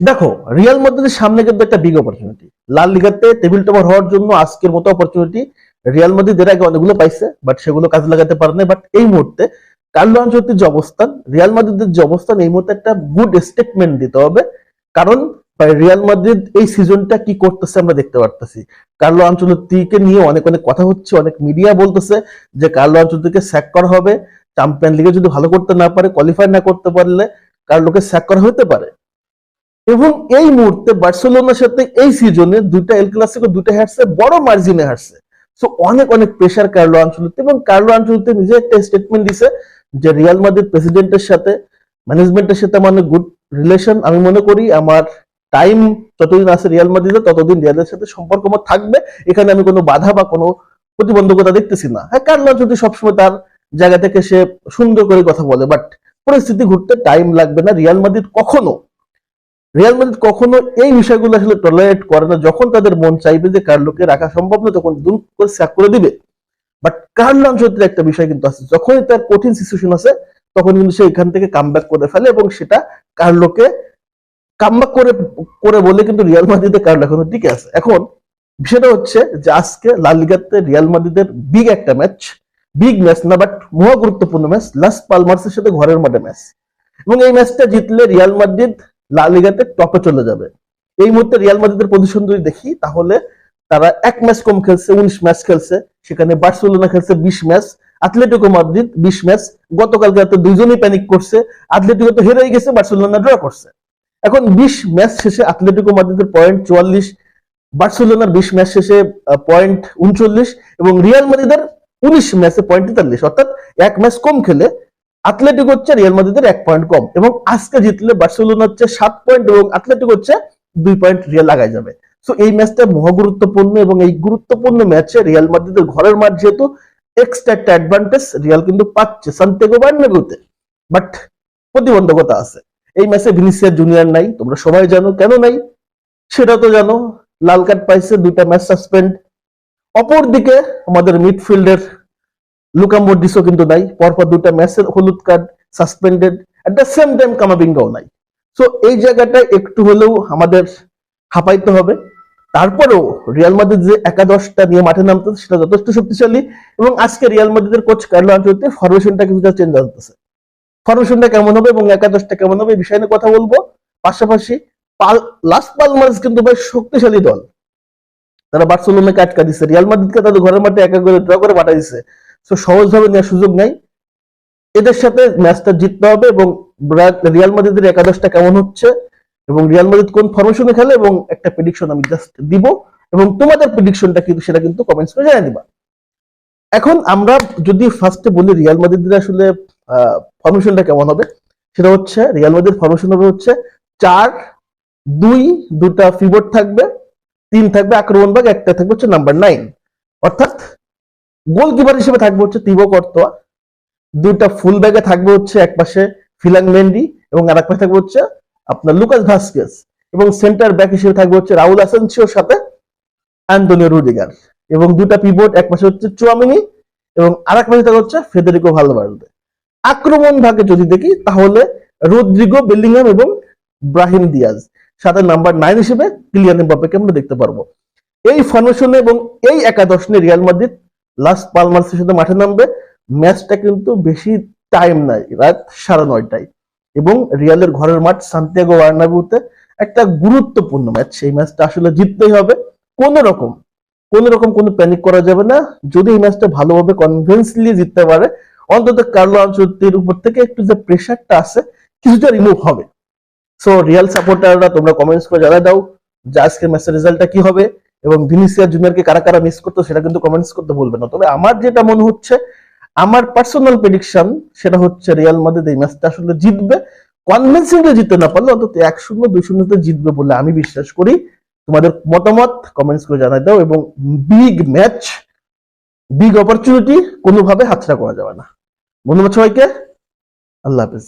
দেখো রিয়াল মাদ্রিদের সামনে কিন্তু একটা বিগ অপরচুনিটি লাল লিগাতে টেবিল টপার হওয়ার জন্য আজকের মতো অপরচুনিটি রিয়াল মাদ্রিদ এর আগে অনেকগুলো পাইছে বাট সেগুলো কাজে লাগাতে পারে না বাট এই মুহূর্তে কার্লো আনচলতির যে অবস্থান রিয়াল মাদ্রিদের যে অবস্থান, এই মুহূর্তে একটা গুড স্টেটমেন্ট দিতে হবে। কারণ রিয়াল মাদ্রিদ এই সিজনটা কি করতেছে আমরা দেখতে পারতেছি। কার্লো আনচলতিকে নিয়ে অনেক অনেক কথা হচ্ছে, অনেক মিডিয়া বলতেছে যে কার্লো আনচলতিকে স্যাক করা হবে। চ্যাম্পিয়ন লিগে যদি ভালো করতে না পারে কোয়ালিফাই না করতে পারলে কার্লোকে স্যাক করা হতে পারে। এবং এই মুহূর্তে বার্সেলোনার সাথে এই সিজনে দুইটা এল ক্লাসিকো দুইটা হারছে, বড় মার্জিনে হারছে। সো অনেক অনেক প্রেশার কার্লো আনচলতে এবং কার্লো আনচলতে নিজে একটা স্টেটমেন্ট দিছে যে রিয়াল মাদ্রিদ প্রেসিডেন্টের সাথে ম্যানেজমেন্টের সাথে আমার গুড রিলেশন আমি মনে করি আমার টাইম যতদিন আছে রিয়াল মাদ্রিদে ততদিন রিয়ালের সাথে সম্পর্ক আমার থাকবে। এখানে আমি কোনো বাধা বা কোনো প্রতিবন্ধকতা দেখতেছি না। হ্যাঁ কার্লো আনচলতি সবসময় তার জায়গা থেকে সে সুন্দর করে কথা বলে বাট পরিস্থিতি ঘুরতে টাইম লাগবে না। রিয়াল মাদ্রিদ কখনো রিয়াল মাদ্রিদ কখনো এই বিষয়গুলো আসলে টলারেট করে না। যখন তাদের মন চাইবে যে কার্লোকে রাখা সম্ভব না, তখন দুম করে স্যাক করে দিবে। বাট কার্লো আনচলতির একটা বিষয় কিন্তু আছে, যখনই তার কঠিন সিচুয়েশন আছে তখন কিন্তু সে এখান থেকে কামব্যাক করে ফেলে এবং সেটা কার্লোকে কামব্যাক করে করে বলে কিন্তু রিয়াল মাদ্রিদে কার্লো এখনও টিকে আছে। এখন বিষয়টা হচ্ছে যে আজকে লাল লিগাতে রিয়াল মাদ্রিদের বিগ একটা ম্যাচ বিগ ম্যাচ না বাট মহা গুরুত্বপূর্ণ ম্যাচ লাস পালমার্সের সাথে ঘরের মাঠে ম্যাচ এবং এই ম্যাচটা জিতলে রিয়াল মাদ্রিদ লা লিগাতে টপে চলে যাবে। এই মুহূর্তে রিয়াল মাদ্রিদের পজিশন যদি দেখি, তাহলে তারা এক ম্যাচ কম খেলছে, উনিশ ম্যাচ খেলছে, সেখানে বার্সেলোনা খেলছে বিশ ম্যাচ আথলেটিকো মাদ্রিদ বিশ ম্যাচ গতকালকে রাতে দুইজনই প্যানিক করছে আথলেটিকো তো হেরেই গেছে, বার্সেলোনা ড্র করছে। এখন বিশ ম্যাচ শেষে আথলেটিকো মাদ্রিদের পয়েন্ট চুয়াল্লিশ, বার্সেলোনার বিশ ম্যাচ শেষে পয়েন্ট উনচল্লিশ এবং রিয়াল মাদ্রিদের উনিশ ম্যাচে পয়েন্ট তেতাল্লিশ। অর্থাৎ এক ম্যাচ কম খেলে আথলেটিক হচ্ছে রিয়াল মাদ্রিদের এক পয়েন্ট কম এবং আজকে জিতলে বার্সেলোনা হচ্ছে সাত পয়েন্ট এবং আথলেটিক হচ্ছে দুই পয়েন্ট রিয়াল লাগাই যাবে। সো এই ম্যাচটা মহা গুরুত্বপূর্ণ এবং এই গুরুত্বপূর্ণ ম্যাচে রিয়াল মাদ্রিদের ঘরের মাঠ যেহেতু এক্সট্রা একটা অ্যাডভান্টেজ রিয়াল কিন্তু পাচ্ছে সান্তিয়াগো বার্নাবিউতে বাট প্রতিবন্ধকতা আছে। এই ম্যাচে ভিনিসিয়াস জুনিয়র নাই, তোমরা সবাই জানো, কেন নাই? সেটা তো জানো, লাল কার্ড পাইছে, দুইটা ম্যাচ সাসপেন্ড অপরদিকে আমাদের মিডফিল্ডের লুকা মর্ডিসও কিন্তু নাই, পরপর দুটা ম্যাচের হলুদ card suspended at the same time কামাবিঙ্গাও নাই। সো এই জায়গাটা একটু হলেও আমাদের হাঁপাইতে হবে। তারপরেও রিয়াল মাদ্রিদ যে একাদশটা নিয়ে মাঠে সেটা যথেষ্ট শক্তিশালী এবং আজকে রিয়াল মাদ্রিদের কোচ কার্লো আনচলতে ফরমেশনটা কিছুটা চেঞ্জ আসতেছে ফরমেশনটা কেমন হবে এবং একাদশটা কেমন হবে, এই বিষয় নিয়ে কথা বলব। পাশাপাশি পাল লাস্ট পালমার্স কিন্তু বেশ শক্তিশালী দল। তারা বার্সেলোনাকে আটকা দিচ্ছে রিয়াল মাদ্রিদকে তাদের ঘরের মাঠে একা করে ড্র করে পাঠা দিচ্ছে তো সহজভাবে নেওয়ার সুযোগ নাই। এদের সাথে ম্যাচটা জিততে হবে এবং রিয়াল মাদ্রিদের একাদশটা কেমন হচ্ছে এবং রিয়াল মাদ্রিদ কোন ফরমেশনে খেলে এবং একটা প্রেডিকশন আমি জাস্ট দিব এবং তোমাদের প্রেডিকশনটা কিন্তু সেটা কিন্তু কমেন্টস করে জানিয়ে দিবা। এখন আমরা যদি ফার্স্টে বলি রিয়াল মাদ্রিদের আসলে ফরমেশনটা কেমন হবে, সেটা হচ্ছে রিয়াল মাদ্রিদ ফরমেশন হবে হচ্ছে চার, দুই দুটা ফিবোর্ড থাকবে, তিন থাকবে আক্রমণ ভাগ একটা থাকবে হচ্ছে নাম্বার নাইন অর্থাৎ গোলকিপার হিসেবে থাকবে হচ্ছে তিবো কর্তোয়া। দুইটা ফুল ব্যাগে থাকবে হচ্ছে এক পাশে ফিলাং মেন্ডি এবং আর এক পাশে থাকবে হচ্ছে আপনার লুকাস ভাস্কেস। এবং সেন্টার ব্যাক হিসেবে থাকবে হচ্ছে রাহুল আসানসিওর সাথে অ্যান্টনিও রুডিগার। এবং দুটা পিভট এক পাশে হচ্ছে চুয়ামিনি এবং আর এক পাশে থাকবে হচ্ছে ফেদেরিকো ভালভার্দে। আক্রমণ ভাগে যদি দেখি, তাহলে রোদ্রিগো, বেলিংহাম এবং ব্রাহিম দিয়াজ। সাথে নাম্বার নাইন হিসেবে কিলিয়ান এমবাপ্পেকে আমরা দেখতে পারব। এই ফর্মেশনে এবং এই একাদশ নিয়ে রিয়াল মাদ্রিদ লাস্ট পালমার্সের সাথে মাঠে নামবে। ম্যাচটা কিন্তু বেশি টাইম নাই, রাত সাড়ে নয়টায়। এবং রিয়ালের ঘরের মাঠ সান্তিয়াগো বার্নাবিউতে একটা গুরুত্বপূর্ণ ম্যাচ সেই ম্যাচটা আসলে জিততেই হবে। কোন রকম কোন রকম কোনো প্যানিক করা যাবে না। যদি এই ম্যাচটা ভালোভাবে কনভিন্সলি জিততে পারে, অন্তত কার্লো আনচলতির উপর থেকে একটু যে প্রেশারটা আছে, কিছুটা রিমুভ হবে। সো রিয়াল সাপোর্টাররা তোমরা কমেন্টস করে জানা দাও যে আজকের ম্যাচের রেজাল্টটা কি হবে। এবং ভিনিসিয়া জুনিয়রকে কারা কারা মিস করতো সেটা কিন্তু কমেন্টস করতে বলবে না। তবে আমার যেটা মনে হচ্ছে, আমার পার্সোনাল প্রেডিকশন সেটা হচ্ছে রিয়াল মাদ্রিদ এই ম্যাচটা আসলে জিতবে। কনভিন্সিংলি জিততে না পারলে অন্তত এক শূন্য, দুই শূন্যতে জিতবে বলে আমি বিশ্বাস করি। তোমাদের মতামত কমেন্টস করে জানাই দাও এবং বিগ ম্যাচ বিগ অপরচুনিটি কোনোভাবে হাতছাড়া করা যাবে না। ধন্যবাদ সবাইকে। আল্লাহ হাফিজ।